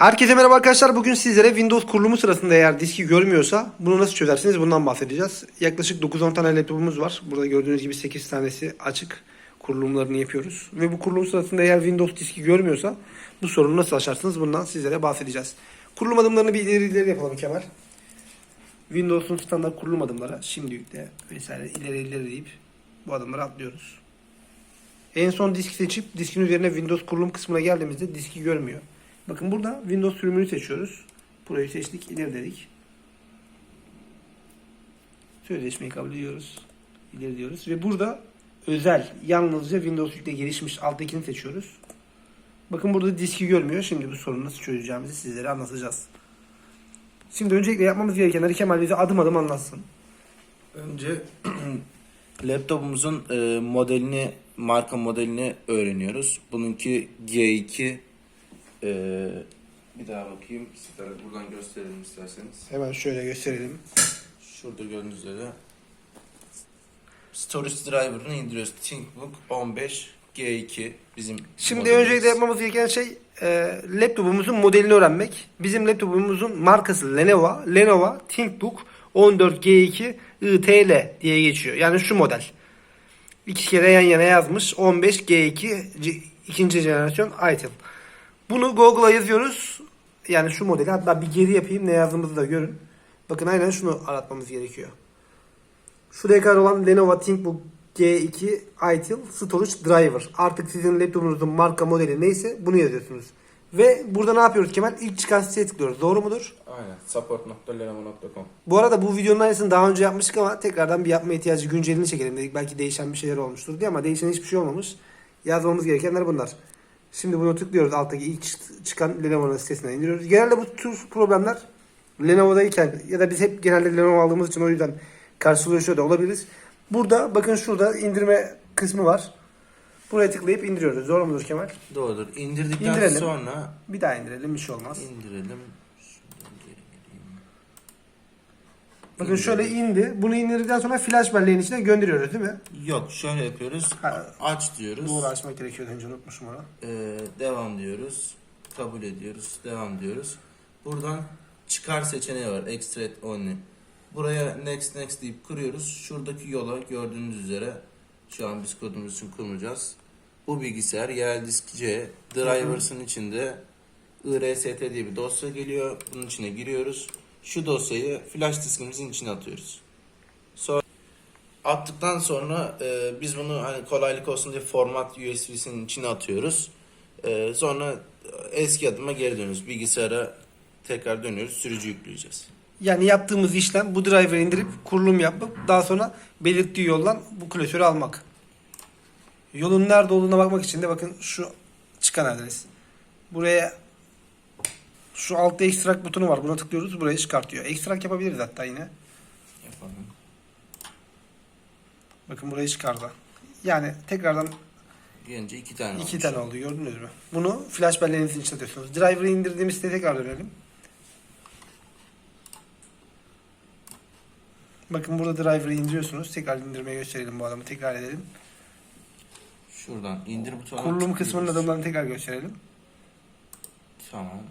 Herkese merhaba arkadaşlar. Bugün sizlere Windows kurulumu sırasında eğer diski görmüyorsa bunu nasıl çözersiniz bundan bahsedeceğiz. Yaklaşık 9-10 tane laptopumuz var. Burada gördüğünüz gibi 8 tanesi açık kurulumlarını yapıyoruz. Ve bu kurulum sırasında eğer Windows diski görmüyorsa bu sorunu nasıl aşarsınız bundan sizlere bahsedeceğiz. Kurulum adımlarını bir ileri ileri yapalım Kemal. Windows'un standart kurulum adımları şimdi yükle vesaire ileri ileri deyip bu adımları atlıyoruz. En son disk seçip diskin üzerine Windows kurulum kısmına geldiğimizde diski görmüyor. Bakın burada Windows sürümünü seçiyoruz. Burayı seçtik, ileri dedik. Sözleşmeyi kabul ediyoruz. İleri diyoruz. Ve burada özel, yalnızca Windows yükle gelişmiş alttakini seçiyoruz. Bakın burada diski görmüyor. Şimdi bu sorunu nasıl çözeceğimizi sizlere anlatacağız. Şimdi öncelikle yapmamız gerekenleri Kemal bize adım adım anlatsın. Önce laptopumuzun e, modelini, marka modelini öğreniyoruz. Bununki G2. E, bir daha bakayım. Sizlere buradan gösterelim isterseniz. Hemen şöyle gösterelim. Şurada gördüğünüz üzere. Storage driver'ını indiriyoruz. ThinkBook 15 G2 bizim Şimdi modelimiz. öncelikle yapmamız gereken şey e, laptopumuzun modelini öğrenmek. Bizim laptopumuzun markası Lenovo. Lenovo ThinkBook 14G2 ITL diye geçiyor. Yani şu model. İki kere yan yana yazmış. 15G2 c- ikinci jenerasyon ITIL. Bunu Google'a yazıyoruz. Yani şu modeli. Hatta bir geri yapayım ne yazdığımızı da görün. Bakın aynen şunu aratmamız gerekiyor. Şuraya kadar olan Lenovo ThinkBook G2 ITIL Storage Driver. Artık sizin laptopunuzun marka modeli neyse bunu yazıyorsunuz. Ve burada ne yapıyoruz Kemal? İlk çıkan siteye tıklıyoruz. Doğru mudur? Aynen. support.lenovo.com Bu arada bu videonun aynısını daha önce yapmıştık ama tekrardan bir yapma ihtiyacı güncelini çekelim dedik. Belki değişen bir şeyler olmuştur diye ama değişen hiçbir şey olmamış. Yazmamız gerekenler bunlar. Şimdi bunu tıklıyoruz. Alttaki ilk çık- çıkan Lenovo'nun sitesinden indiriyoruz. Genelde bu tür problemler Lenovo'dayken ya da biz hep genelde Lenovo aldığımız için o yüzden karşılaşıyor da olabiliriz. Burada bakın şurada indirme kısmı var. Buraya tıklayıp indiriyoruz. Doğru mudur Kemal? Doğrudur. İndirdikten İndirelim. sonra Bir daha indirelim bir şey olmaz. indirelim. Şuradan geri geleyim. Bakın şöyle indi. Bunu indirdikten sonra flash belleğin içine gönderiyoruz değil mi? Yok şöyle yapıyoruz. Ha, Aç diyoruz. Bu uğraşmak gerekiyor önce unutmuşum onu. Ee, devam diyoruz. Kabul ediyoruz. Devam diyoruz. Buradan çıkar seçeneği var. Extract only. Buraya next next deyip kuruyoruz. Şuradaki yola gördüğünüz üzere şu an biz kodumuz için kurmayacağız. Bu bilgisayar yerel disk C drivers'ın içinde IRST diye bir dosya geliyor. Bunun içine giriyoruz. Şu dosyayı flash diskimizin içine atıyoruz. Sonra attıktan sonra e, biz bunu hani kolaylık olsun diye format USB'sinin içine atıyoruz. E, sonra eski adıma geri dönüyoruz. Bilgisayara tekrar dönüyoruz. Sürücü yükleyeceğiz. Yani yaptığımız işlem bu driver'ı indirip kurulum yapıp daha sonra belirttiği yoldan bu klasörü almak. Yolun nerede olduğuna bakmak için de bakın şu çıkan adres. Buraya şu altta ekstrak butonu var. Buna tıklıyoruz. Burayı çıkartıyor. Ekstrak yapabiliriz hatta yine. Yapalım. Bakın burayı çıkardı. Yani tekrardan Gelince iki tane iki olmuş. tane oldu gördünüz mü? Bunu flash belleğinizin içine atıyorsunuz. Driver'ı indirdiğimiz siteye tekrar dönelim. Bakın burada driver'ı indiriyorsunuz. Tekrar indirmeye gösterelim bu adamı. Tekrar edelim. Şuradan indir butonuna Kurulum kısmının adımlarını tekrar gösterelim. Tamam.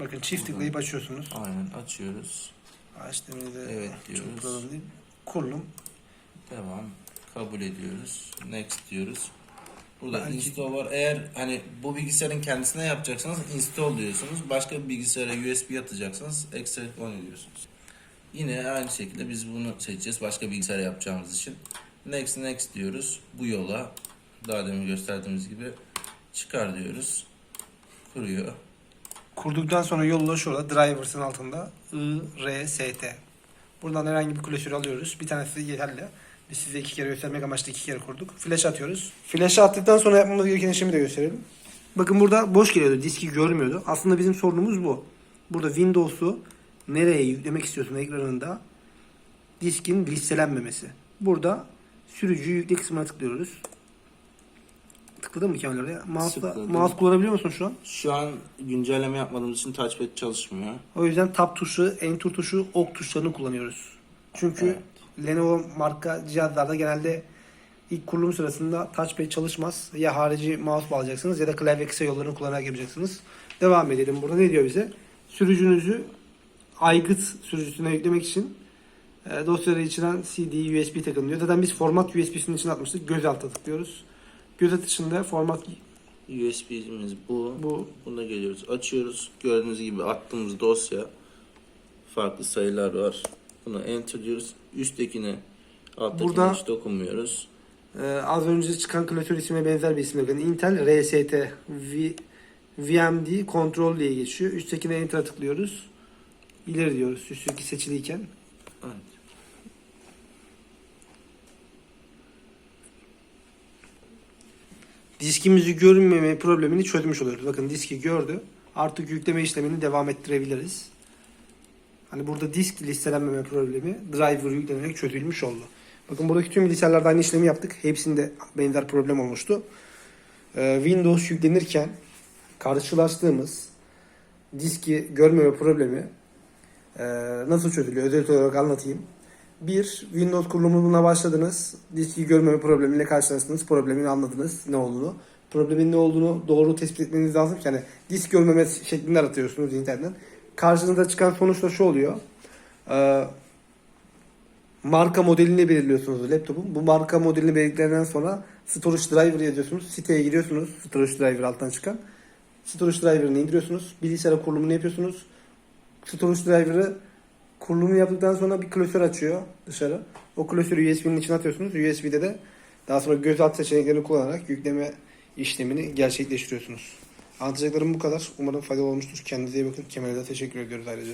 Bakın çift tıklayıp açıyorsunuz. Aynen açıyoruz. Açtığımızda de Evet diyoruz. değil. Kurulum. Devam. Kabul ediyoruz. Next diyoruz. Burada Bence- install var. Eğer hani bu bilgisayarın kendisine yapacaksanız install diyorsunuz. Başka bir bilgisayara USB atacaksanız extract on ediyorsunuz. Yine aynı şekilde biz bunu seçeceğiz. Başka bilgisayara yapacağımız için. Next next diyoruz. Bu yola daha demin gösterdiğimiz gibi çıkar diyoruz. Kuruyor. Kurduktan sonra yolla şurada drivers'ın altında IRST. Buradan herhangi bir klasörü alıyoruz. Bir tanesi yeterli. Biz size iki kere göstermek amaçlı iki kere kurduk. Flash atıyoruz. Flash'ı attıktan sonra yapmamız gereken işlemi de gösterelim. Bakın burada boş geliyordu. Diski görmüyordu. Aslında bizim sorunumuz bu. Burada Windows'u nereye yüklemek istiyorsun ekranında diskin listelenmemesi. Burada sürücü yükle kısmına tıklıyoruz. Tıkladın mı Kemal oraya? Mouse'la, Tıkladım. mouse kullanabiliyor musun şu an? Şu an güncelleme yapmadığımız için touchpad çalışmıyor. O yüzden tab tuşu, enter tuşu, ok tuşlarını kullanıyoruz. Çünkü. Lenovo marka cihazlarda genelde ilk kurulum sırasında touchpad çalışmaz. Ya harici mouse bağlayacaksınız ya da klavye kısa yollarını kullanarak yapacaksınız. Devam edelim. Burada ne diyor bize? Sürücünüzü aygıt sürücüsüne yüklemek için e, dosyaları içeren CD, USB takın diyor. Zaten biz format USB'sinin içine atmıştık. Göz alta tıklıyoruz. Göz atışında format USB'miz bu. bu. Buna geliyoruz. Açıyoruz. Gördüğünüz gibi attığımız dosya farklı sayılar var. Buna enter diyoruz. Üsttekine alttakine Burada- hiç dokunmuyoruz. Ee, az önce çıkan klasör ismine benzer bir isim bakın. Intel RST V, VMD Control diye geçiyor. Üsttekine Enter'a tıklıyoruz. İleri diyoruz üstteki seçiliyken. Evet. Diskimizi görünmeme problemini çözmüş oluyoruz. Bakın diski gördü. Artık yükleme işlemini devam ettirebiliriz. Hani burada disk listelenmeme problemi driver yüklenerek çözülmüş oldu. Bakın buradaki tüm bilgisayarlarda aynı işlemi yaptık. Hepsinde benzer problem olmuştu. Ee, Windows yüklenirken karşılaştığımız diski görmeme problemi e, nasıl çözülüyor? Özellikle olarak anlatayım. Bir, Windows kurulumuna başladınız. Diski görmeme problemiyle karşılaştınız. Problemini anladınız ne olduğunu. Problemin ne olduğunu doğru tespit etmeniz lazım ki hani disk görmeme şeklinde aratıyorsunuz internetten. Karşınıza çıkan sonuç da şu oluyor. Ee, marka modelini belirliyorsunuz laptopun. Bu marka modelini belirledikten sonra storage driver yazıyorsunuz. Siteye giriyorsunuz. Storage driver alttan çıkan. Storage driver'ını indiriyorsunuz. Bilgisayara kurulumunu yapıyorsunuz. Storage driver'ı kurulumu yaptıktan sonra bir klasör açıyor dışarı. O klasörü USB'nin içine atıyorsunuz. USB'de de daha sonra göz alt seçeneklerini kullanarak yükleme işlemini gerçekleştiriyorsunuz. Anlatacaklarım bu kadar. Umarım faydalı olmuştur. Kendinize iyi bakın. Kemal'e de teşekkür ediyoruz ayrıca.